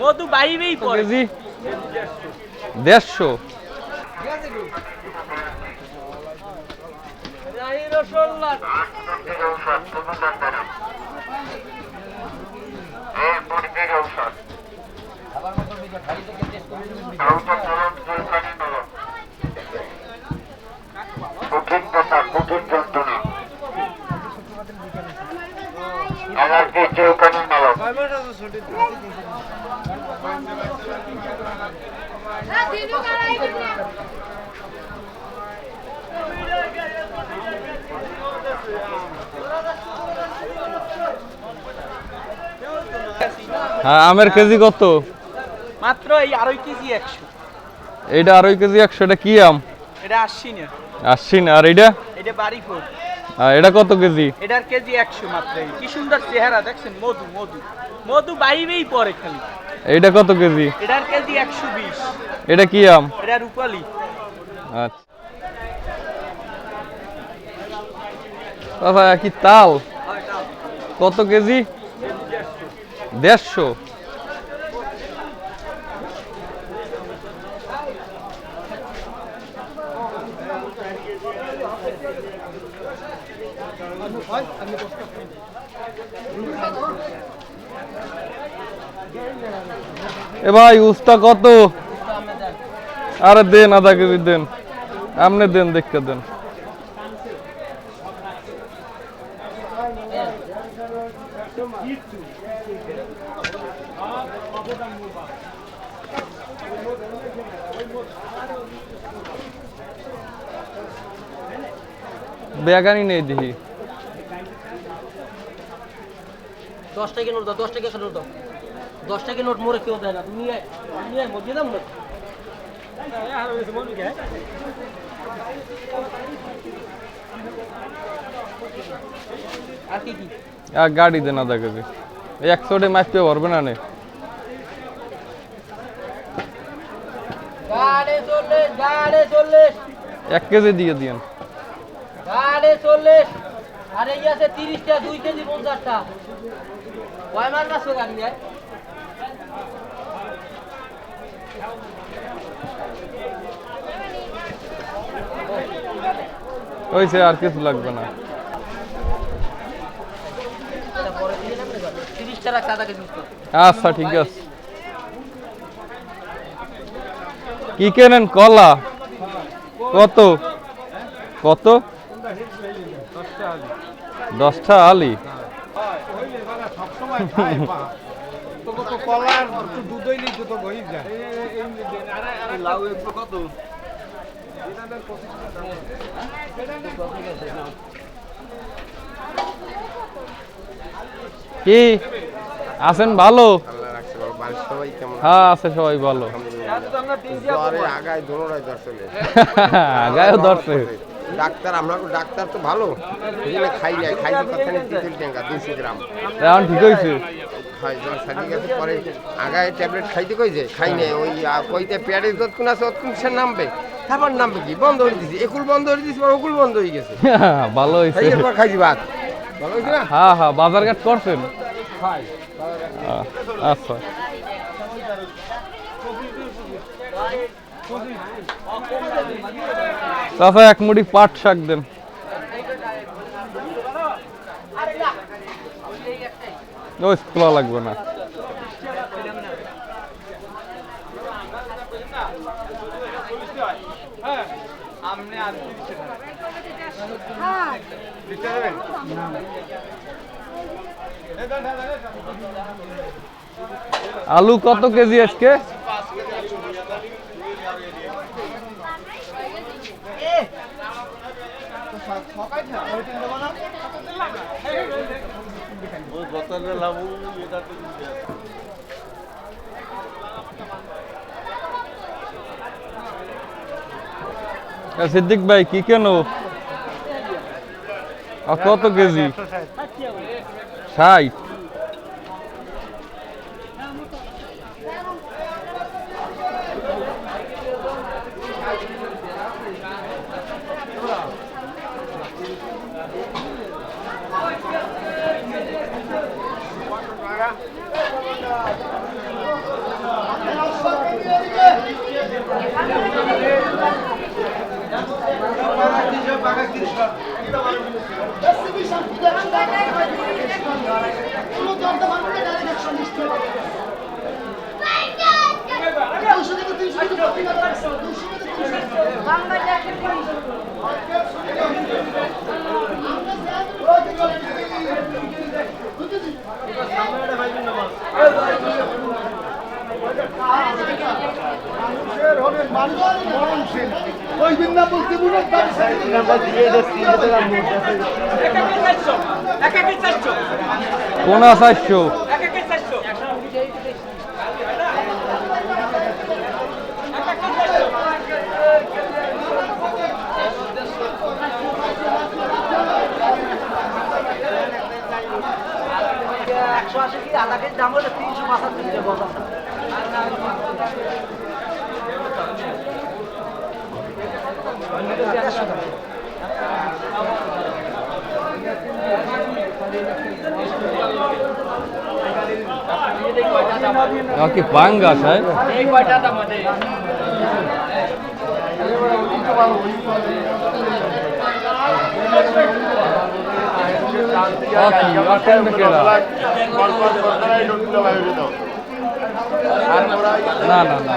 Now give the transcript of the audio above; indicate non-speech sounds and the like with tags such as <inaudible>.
মধু বাইরেই কত পড়ে কেজি দেড়শো। কঠিন কথা কঠিন হ্যাঁ আমের কেজি কত? মাত্র এই আড়াই কেজি একশো। এইটা আড়াই কেজি একশো এটা কি আম? এটা আসছি না আসছি না আর এইটা? এটা বাড়ি ফোর এটা কত কেজি? এটার কেজি একশো মাত্র। কি সুন্দর চেহারা দেখছেন? মধু মধু। মধু বাইরেই পড়ে খালি। এইটা কত কেজি? এটার কেজি একশো বিশ। এটা কি আম? এটা রূপালি। আচ্ছা। বাবা কি তাল। কত কেজি? দেড়শো। এ ভাই, উস্তা কত? আরে দেন, আধা কেজি দেন। আপনি দেন দেখতে দেন। বেগানি নেই দেখি দশ টাকা নোট দাও দশ টাকা নোট দাও দশ টাকা নোট মোরে কেউ দেয় না তুমি আয়, তুমি আয়, মজে দাম না আর কি কি এক গাড়ি দেন আধা কেজি এই একশোটে মাছ পেয়ে পারবে না নে গাড়ে চল্লিশ গাড়ে চল্লিশ এক কেজি দিয়ে দিয়েন গাড়ে চল্লিশ আর এই আছে তিরিশটা দুই কেজি পঞ্চাশটা। কয় গাড়ি যায় ওইসে আর কিছু লাগবে না। আচ্ছা ঠিক আছে। কি কেনেন কলা? কত? কত? দশটা আলি। <laughs> কি? আছেন ভালো? হ্যাঁ আছে সবাই ভালো। আগায় আসলে। <laughs> ধরছে। ডাক্তার আমরা ডাক্তার তো ভালো। জন্য খাই খাইতে কথা নেই তিতিল ট্যাঙ্কা দুইশো গ্রাম। এখন ঠিক হয়েছে। খাই জ্বর সারি গেছে পরে আগায় ট্যাবলেট খাইতে কইছে খাই নাই ওই কইতে যতক্ষণ আছে ততক্ষণ সে নামবে। তারপর নামবে কি? বন্ধ করে দিছি একুল বন্ধ করে দিছি ওকুল বন্ধ হয়ে গেছে। ভালো হয়েছে। খাই এরপর খাইছি ভাত। ভালো হয়েছে না? হ্যাঁ হ্যাঁ বাজার ঘাট করছেন? আচ্ছা। চাচা এক মুড়ি পাট শাক দেন। ওই খোলা লাগবে না। আলু কত কেজি আজকে? সিদ্দিক ভাই কি কেন? কত কেজি? ষাট। মানুষের অনেক মানুষের মরণশীল। একাকে চারশো। একশো আশি কি আধা কেজি দাম হলে তিনশো পাঁচাত্তর টাকা কি পাঙ্গাস হ্যাঁ না না না